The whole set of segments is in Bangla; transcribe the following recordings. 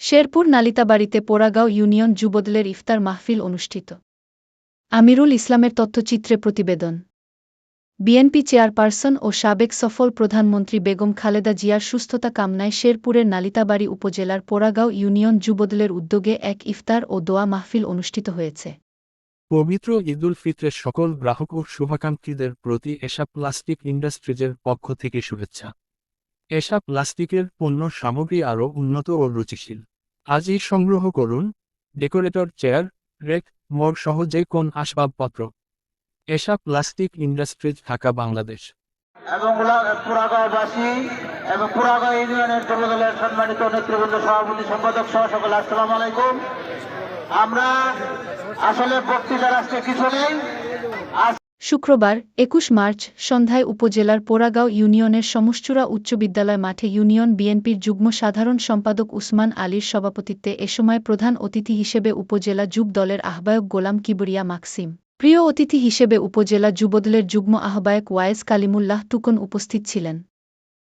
শেরপুর নালিতাবাড়িতে পোড়াগাঁও ইউনিয়ন যুবদলের ইফতার মাহফিল অনুষ্ঠিত। আমিরুল ইসলামের তথ্যচিত্রে প্রতিবেদন। বিএনপি চেয়ারপারসন ও সাবেক সফল প্রধানমন্ত্রী বেগম খালেদা জিয়ার সুস্থতা কামনায় শেরপুরের নালিতাবাড়ি উপজেলার পোড়াগাঁও ইউনিয়ন যুবদলের উদ্যোগে এক ইফতার ও দোয়া মাহফিল অনুষ্ঠিত হয়েছে। পবিত্র ঈদুল ফিতরের সকল গ্রাহক ও শুভাকাঙ্ক্ষীদের প্রতি এসা প্লাস্টিক ইন্ডাস্ট্রিজের পক্ষ থেকে শুভেচ্ছা। এসা প্লাস্টিকের পণ্য সামগ্রী আরও উন্নত ও রুচিশীল। আজই সংগ্রহ করুন, ডেকোরেটর, চেয়ার, রেক মগ সহ যে কোন আসবাবপত্র। এসা প্লাস্টিক ইন্ডাস্ট্রিজ ঢাকা, বাংলাদেশ। এবং পুরাগাঁওবাসী এবং পুরাগাঁও ইউনিয়নের যুবদলের সম্মানিত নেতৃবৃন্দ, সভাপতি, সম্পাদক সহ সকল, আসসালামু আলাইকুম। আমরা আসলে বক্তৃতার আজকে কিছু নেই। আজ শুক্রবার, একুশ মার্চ, সন্ধ্যায় উপজেলার পোড়াগাঁও ইউনিয়নের সমশ্চূড়া উচ্চ বিদ্যালয় মাঠে ইউনিয়ন বিএনপির যুগ্ম সাধারণ সম্পাদক উসমান আলীর সভাপতিত্বে এ সময় প্রধান অতিথি হিসেবে উপজেলা যুব দলের আহ্বায়ক গোলাম কিবরিয়া মাকসিম। প্রিয় অতিথি হিসেবে উপজেলা যুবদলের যুগ্ম আহ্বায়ক ওয়ায়েজ কালিমুল্লাহ টুকন উপস্থিত ছিলেন।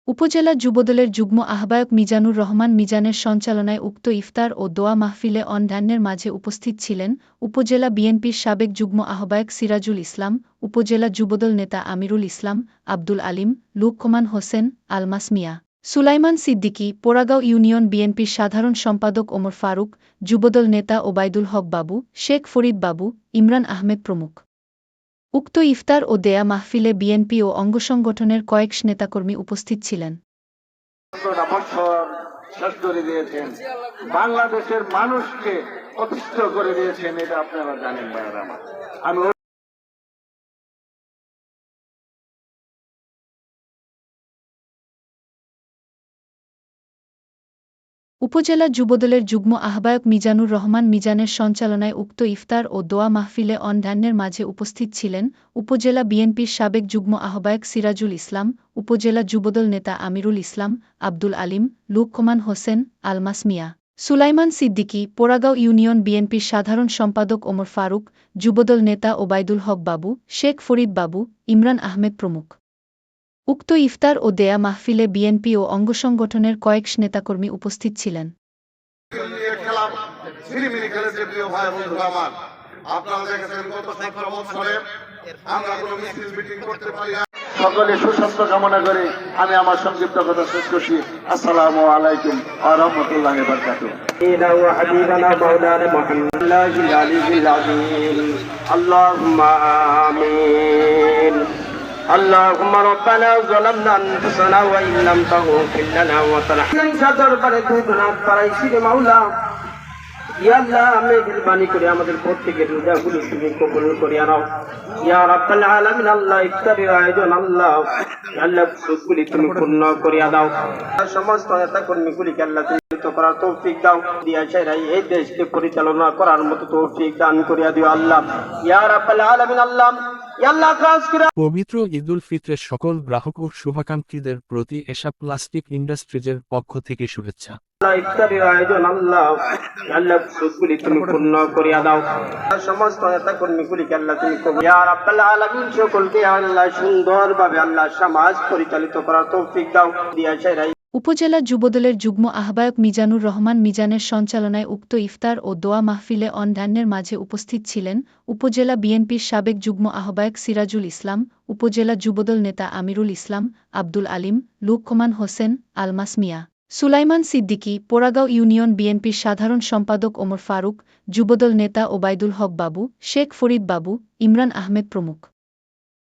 উপজেলা যুবদলের যুগ্ম আহ্বায়ক মিজানুর রহমান মিজানের সঞ্চালনায় উক্ত ইফতার ও দোয়া মাহফিলে অন্যান্যের মাঝে উপস্থিত ছিলেন উপজেলা বিএনপির সাবেক যুগ্ম আহ্বায়ক সিরাজুল ইসলাম, উপজেলা যুবদল নেতা আমিরুল ইসলাম, আব্দুল আলিম লুকমান হোসেন, আলমাস মিয়া। সুলাইমান সিদ্দিকী, পোড়াগাঁও ইউনিয়ন বিএনপির সাধারণ সম্পাদক ওমর ফারুক, যুবদল নেতা ওবায়দুল হক বাবু, শেখ ফরিদ বাবু, ইমরান আহমেদ প্রমুখ। উক্ত ইফতার ও দেয়া মাহফিলে বিএনপি ও অঙ্গসংগঠনের কয়েক নেতাকর্মী উপস্থিত ছিলেন। বাংলাদেশের মানুষকে অতিষ্ঠ করে দিয়েছেন, এটা আপনারা জানেন আমি উপজেলা যুবদলের যুগ্ম আহ্বায়ক মিজানুর রহমান মিজানের সঞ্চালনায় উক্ত ইফতার ও দোয়া মাহফিলে অন্যান্যের মাঝে উপস্থিত ছিলেন উপজেলা বিএনপির সাবেক যুগ্ম আহ্বায়ক সিরাজুল ইসলাম, উপজেলা যুবদল নেতা আমিরুল ইসলাম, আব্দুল আলিম, লুকমান হোসেন, আলমাস মিয়া। সুলাইমান সিদ্দিকী, পোড়াগাঁও ইউনিয়ন বিএনপির সাধারণ সম্পাদক ওমর ফারুক, যুবদল নেতা ওবায়দুল হক বাবু, শেখ ফরিদ বাবু, ইমরান আহমেদ প্রমুখ। উক্ত ইফতার ও দেয়া মাহফিলে বিএনপি ও অঙ্গসংগঠনের কয়েক নেতাকর্মী উপস্থিত ছিলেন। সকলে সুস্বাস্থ্য কামনা করে আমি আমার সংক্ষিপ্ত কথা শেষ করছি। আসসালাম আলাইকুম আহমতুল্লাহ আল্লাহ اللهم آمين اللهم ربنا ظلمنا أنفسنا وإن لم تغفر لنا وترحمنا দরবারে দুই গুনাহ করাইছি রে মাওলা ইয়া আল্লাহ মেহেরবানি করে আমাদের প্রত্যেকের রোজাগুলো তুমি কবুল করে নাও ইয়া রাব্বাল আলামিন আল্লাহ ইফতারের আয়োজন আল্লাহ আল্লাহ সুখগুলি তুমি পূর্ণ করিয়া দাও সমস্ত নেতা কর্মীগুলিকে আল্লাহ তুমি পরিচালিত করার তৌফিক দাও দিয়া সেরাই এই দেশকে পরিচালনা করার মতো তৌফিক দান করিয়া দিও আল্লাহ ইয়া রাব্বাল আলামিন আল্লাহ পবিত্র ঈদুল ফিতরের সকল গ্রাহক ও শুভাকাঙ্ক্ষীদের প্রতি এসা প্লাস্টিক ইন্ডাস্ট্রিজের পক্ষ থেকে শুভেচ্ছা। আল্লাহ ইফতারের আয়োজন আল্লাহ আল্লাহ সুখগুলি তুমি পূর্ণ করিয়া দাও। সমস্ত নেতা কর্মীগুলিকে আল্লাহ তুমি কবুল আলামিন সকলকে আল্লাহ সুন্দরভাবে আল্লাহ সমাজ পরিচালিত করার তৌফিক দাও। দিয়া সেরাই উপজেলা যুবদলের যুগ্ম আহ্বায়ক মিজানুর রহমান মিজানের সঞ্চালনায় উক্ত ইফতার ও দোয়া মাহফিলে অন্যান্যের মাঝে উপস্থিত ছিলেন উপজেলা বিএনপির সাবেক যুগ্ম আহ্বায়ক সিরাজুল ইসলাম, উপজেলা যুবদল নেতা আমিরুল ইসলাম, আব্দুল আলিম, লুকমান হোসেন, আলমাস মিয়া। সুলাইমান সিদ্দিকী, পোড়াগাঁও ইউনিয়ন বিএনপির সাধারণ সম্পাদক ওমর ফারুক, যুবদল নেতা ওবায়দুল হক বাবু, শেখ ফরিদ বাবু, ইমরান আহমেদ প্রমুখ।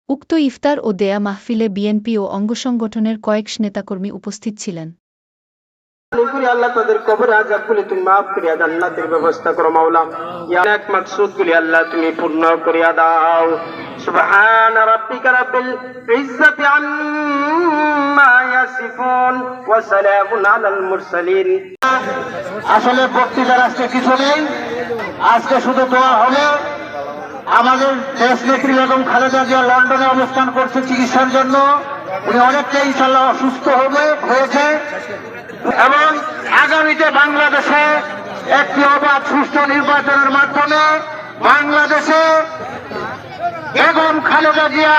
উক্ত ইফতার ও দেয়া মাহফিলে বিএনপি ও অঙ্গসংগঠনের কয়েক নেতাকর্মী উপস্থিত ছিলেন। আসলে বক্তৃতার আজকে কিছু নেই। আজকে শুধু দোয়া হবে। আমাদের দেশ নেত্রী বেগম খালেদা জিয়া লন্ডনে অবস্থান করছে চিকিৎসার জন্য। উনি অনেকটা ইনশাল্লাহ অসুস্থ হবে হয়েছে। এবং আগামীতে বাংলাদেশে একটি অবাধ সুষ্ঠু নির্বাচনের মাধ্যমে বাংলাদেশে বেগম খালেদা জিয়া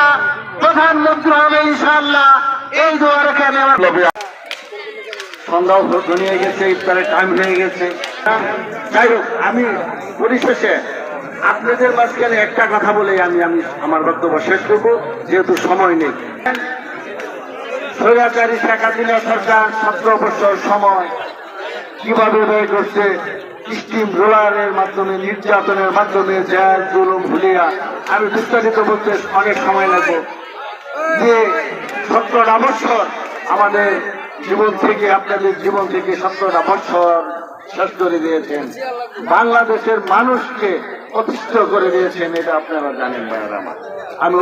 প্রধানমন্ত্রী হবে ইনশাল্লাহ এই দোয়া রেখে আমি আমার সন্ধ্যাও ঘনিয়ে গেছে ইফতারের টাইম হয়ে গেছে। যাই হোক আমি পরিশেষে আপনাদের মাঝখানে একটা কথা বলে আমি আমি আমার বক্তব্য শেষ করব, যেহেতু সময় নেই। স্বৈরাচারী শেখ হাসিনা সরকার সতেরো বছর সময় কীভাবে ব্যয় করছে, স্টিম রোলারের মাধ্যমে, নির্যাতনের মাধ্যমে জেল জুলুম, ভুলিয়া আমি বিস্তারিত বলতে অনেক সময় লাগবে। যে সত্তরটা বছর আমাদের জীবন থেকে, আপনাদের জীবন থেকে সত্তরটা বছর শেষ করে দিয়েছেন। বাংলাদেশের মানুষকে অতিষ্ঠ করে দিয়েছেন এটা আপনারা জানেন ভাইয়ের আমার। আমি